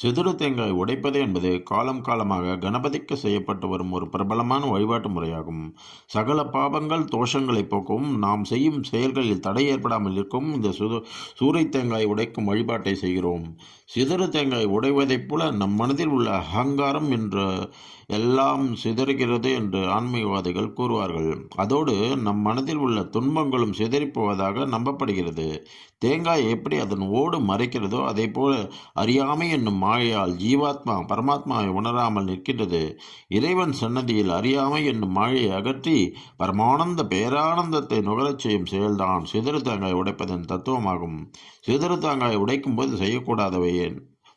சிதறு தேங்காய் உடைப்பது என்பது காலம் காலமாக கணபதிக்கு செய்யப்பட்டு வரும் ஒரு பிரபலமான வழிபாட்டு முறையாகும். சகல பாபங்கள் தோஷங்களை போக்கவும் நாம் செய்யும் செயல்களில் தடை ஏற்படாமல் இருக்கும் இந்த சுது சூறை தேங்காய் உடைக்கும் வழிபாட்டை செய்கிறோம். சிதறு தேங்காய் உடைவதைப் போல நம் மனதில் உள்ள அகங்காரம் என்ற எல்லாம் சிதறுகிறது என்று ஆன்மீகவாதிகள் கூறுவார்கள். அதோடு நம் மனதில் உள்ள துன்பங்களும் சிதறிப்போவதாக நம்பப்படுகிறது. தேங்காய் எப்படி அதன் ஓடு மறைக்கிறதோ அதே போல அறியாமை என்னும் மாயையால் ஜீவாத்மா பரமாத்மாவை உணராமல் நிற்கின்றது. இறைவன் சன்னதியில் அறியாமை என்னும் மாயையை அகற்றி பரமானந்த பேரானந்தத்தை நுகரச் செய்யும் செயல்தான். சிதறு தாங்காய் உடைப்பதன் தத்துவமாகும். சிதறு தாங்காய் உடைக்கும் போது செய்யக்கூடாதவை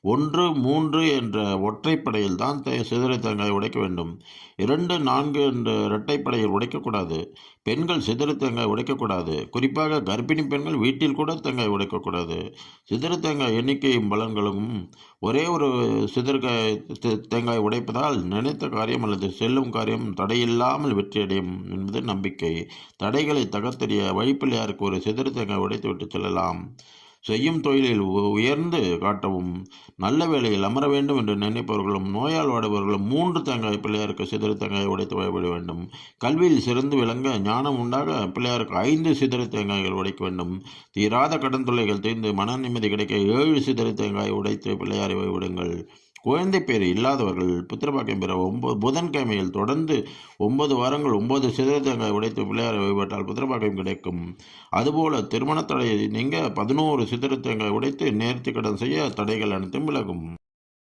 ஒன்று மூன்று என்ற ஒற்றைப்படையில் தான் தே- தேங்காய் உடைக்க வேண்டும். இரண்டு நான்கு என்ற இரட்டைப்படையில் உடைக்கக்கூடாது. பெண்கள் சிதறு தேங்காய் உடைக்கக்கூடாது. குறிப்பாக கர்ப்பிணி பெண்கள் வீட்டில் கூட தேங்காய் உடைக்கக்கூடாது. சிதறு தேங்காய் எண்ணிக்கையும் பலன்களும் ஒரே ஒரு சிதறுகாய் தேங்காய் உடைப்பதால் நினைத்த காரியம் அல்லது செல்லும் காரியம் தடையில்லாமல் வெற்றியடையும் என்பது நம்பிக்கை. தடைகளை தகர்த்தெறிய வழிப்பிள்ளையாருக்கு ஒரு சிதறு தேங்காய் உடைத்துவிட்டு செல்லலாம்? செய்யும் தொழிலில் உ- உயர்ந்து காட்டவும் நல்ல வேளையில் அமர வேண்டும் என்று நினைப்பவர்களும் நோயால் வாடுபவர்களும் மூன்று தேங்காய் பிள்ளையாருக்கு சிதறு தேங்காய் உடைத்து வழிபட வேண்டும். கல்வியில் சிறந்து விளங்க ஞானம் உண்டாக பிள்ளையாருக்கு ஐந்து சிதறு தேங்காய்கள் உடைக்க வேண்டும். தீராத கடன் தொல்லைகள் தீர்ந்து மன நிம்மதி கிடைக்க ஏழு சிதறு தேங்காய் உடைத்து பிள்ளையாரை வழிபடுங்கள் குழந்தை பேர் இல்லாதவர்கள் புத்திரபாக்கியம் பெற ஒன்பது புதன்கிழமையில் தொடர்ந்து ஒன்பது வாரங்கள் ஒன்பது சிதறு உடைத்து பிள்ளையாரை வழிபட்டால் புத்திரபாக்கியம் கிடைக்கும். அதுபோல திருமண தடையை நீங்க பதினோரு சிதறு உடைத்து நேர்த்தி கடன் செய்ய தடைகள் அனைத்தும் விலகும்.